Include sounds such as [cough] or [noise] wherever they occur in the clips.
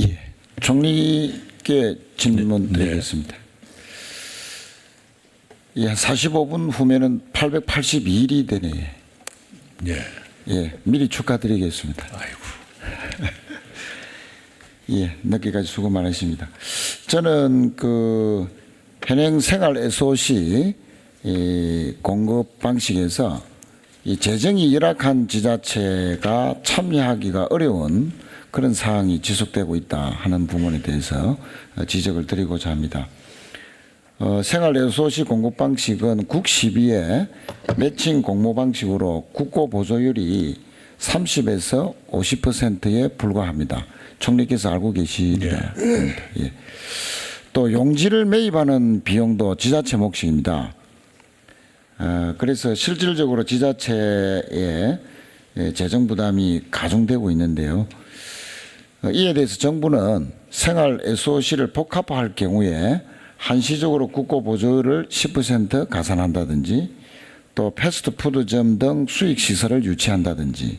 예. 총리께 질문 네. 드리겠습니다. 예, 한 45분 후면은 882일이 되네. 예. 예, 미리 축하드리겠습니다. 아이고. [laughs] 예, 늦게까지 수고 많으십니다. 저는 그 현행 생활 SOC 이 공급 방식에서 이 재정이 열악한 지자체가 참여하기가 어려운 그런 상황이 지속되고 있다 하는 부분에 대해서 어, 지적을 드리고자 합니다. 어, 생활 SOC 공급 방식은 국 12의 매칭 공모 방식으로 국고 보조율이 30에서 50%에 불과합니다. 총리께서 알고 계시리라. 예. 또 용지를 매입하는 비용도 지자체 몫입니다. 어, 그래서 실질적으로 지자체의 예, 재정 부담이 가중되고 있는데요. 어, 이에 대해서 정부는 생활 SOC를 복합화할 경우에 한시적으로 국고 보조를 10% 가산한다든지 또 패스트푸드점 등 수익 시설을 유치한다든지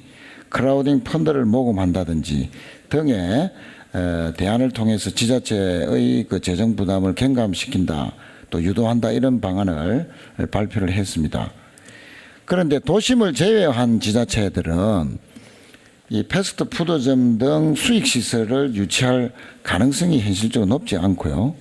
크라우딩 펀드를 모금한다든지 등의 에, 대안을 통해서 지자체의 그 재정 부담을 경감시킨다 또 유도한다 이런 방안을 발표를 했습니다. 그런데 도심을 제외한 지자체들은 이 패스트푸드점 등 수익 시설을 유치할 가능성이 현실적으로 높지 않고요.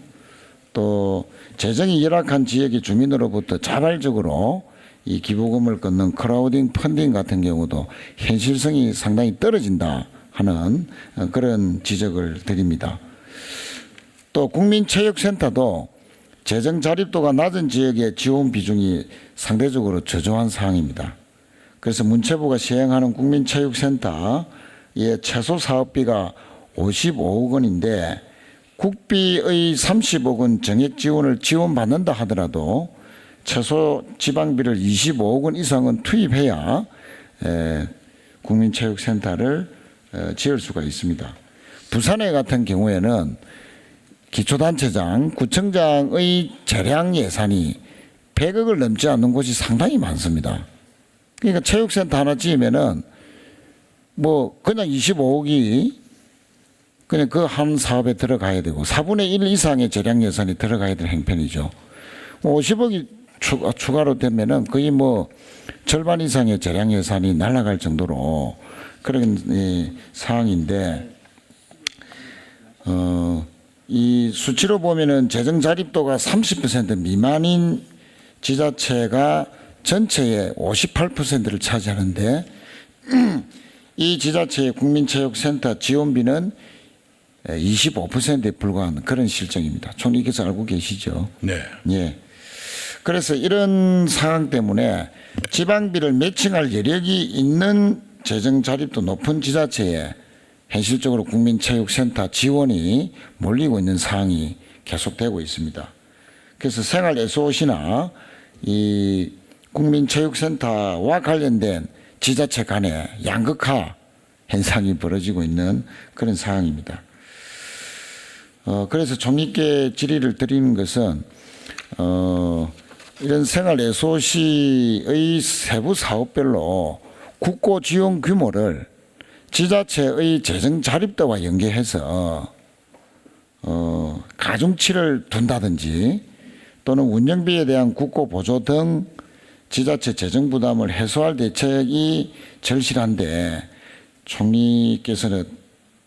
또 재정이 열악한 지역의 주민으로부터 자발적으로 이 기부금을 끊는 크라우딩 펀딩 같은 경우도 현실성이 상당히 떨어진다 하는 어, 그런 지적을 드립니다. 또 국민체육센터도 재정 자립도가 낮은 지역의 지원 비중이 상대적으로 저조한 상황입니다. 그래서 문체부가 시행하는 국민체육센터의 최소 사업비가 55억 원인데 국비의 30억 원 정액 지원을 지원받는다 하더라도 최소 지방비를 25억 원 이상은 투입해야 에, 국민체육센터를 어, 지을 수가 있습니다. 부산에 같은 경우에는 기초단체장, 구청장의 재량 예산이 100억을 넘지 않는 곳이 상당히 많습니다. 그러니까 체육센터 하나 지으면은 뭐 그냥 25억이 그냥 그 한 사업에 들어가야 되고 4분의 1 이상의 재량 예산이 들어가야 되는 행편이죠. 뭐 50억이 추가, 추가로 되면은 거의 뭐 절반 이상의 재량 예산이 날아갈 정도로 그런 이 상황인데 어, 이 수치로 보면은 재정 자립도가 30% 미만인 지자체가 전체의 58%를 차지하는데 [clears throat] 이 지자체의 국민체육센터 지원비는 25%에 불과한 그런 실정입니다. 총리께서 알고 계시죠? 네. 예. 그래서 이런 상황 때문에 지방비를 매칭할 여력이 있는 재정 자립도 높은 지자체에 현실적으로 국민체육센터 지원이 몰리고 있는 상황이 계속되고 있습니다. 그래서 생활 SOC나 이 국민체육센터와 관련된 지자체 간의 양극화 현상이 벌어지고 있는 그런 상황입니다. 어, 그래서 총리께 질의를 드리는 것은 어, 이런 생활 SOC의 세부 사업별로 국고 지원 규모를 지자체의 재정 자립도와 연계해서 어, 가중치를 둔다든지 또는 운영비에 대한 국고 보조 등 지자체 재정 부담을 해소할 대책이 절실한데 총리께서는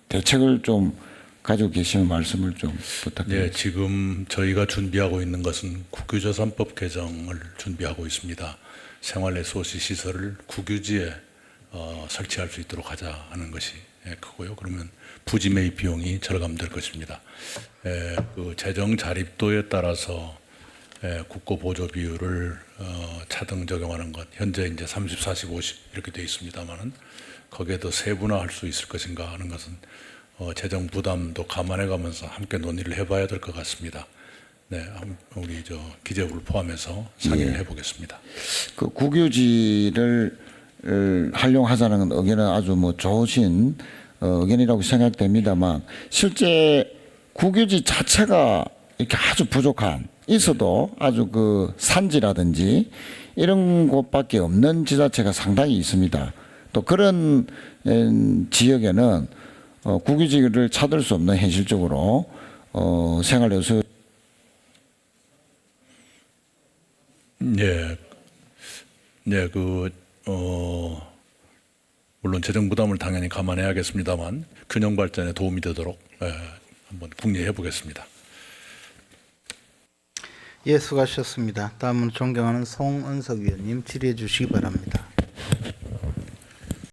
대책을 좀 가지고 계시면 말씀을 좀 부탁드립니다. 네, 지금 저희가 준비하고 있는 것은 국유재산법 개정을 준비하고 있습니다. 생활 SOC 시설을 국유지에 어, 설치할 수 있도록 하자 하는 것이 예, 크고요. 그러면 부지 매입 비용이 절감될 것입니다. 에, 그 재정 자립도에 따라서 에, 국고 보조 비율을 어, 차등 적용하는 것 현재 이제 30, 40, 50 이렇게 되어 있습니다만은 거기에 더 세분화할 수 있을 것인가 하는 것은 어, 재정 부담도 감안해가면서 함께 논의를 해봐야 될 것 같습니다. 네, 함- 우리 저 기재부를 포함해서 상의를 해보겠습니다. 그 국유지를 을 활용하자는 의견은 아주 뭐 좋으신 어, 의견이라고 생각됩니다만 실제 국유지 자체가 이렇게 아주 부족한 있어도 아주 그 산지라든지 이런 곳밖에 없는 지자체가 상당히 있습니다. 또 그런 음, 지역에는 어, 국유지를 찾을 수 없는 현실적으로 어, 생활여수 예, 네, 그 어, 물론 재정 부담을 당연히 감안해야겠습니다만 균형 발전에 도움이 되도록 예, 한번 궁리해 보겠습니다. 예, 수고하셨습니다. 다음은 존경하는 송은석 위원님 질의해 주시기 바랍니다.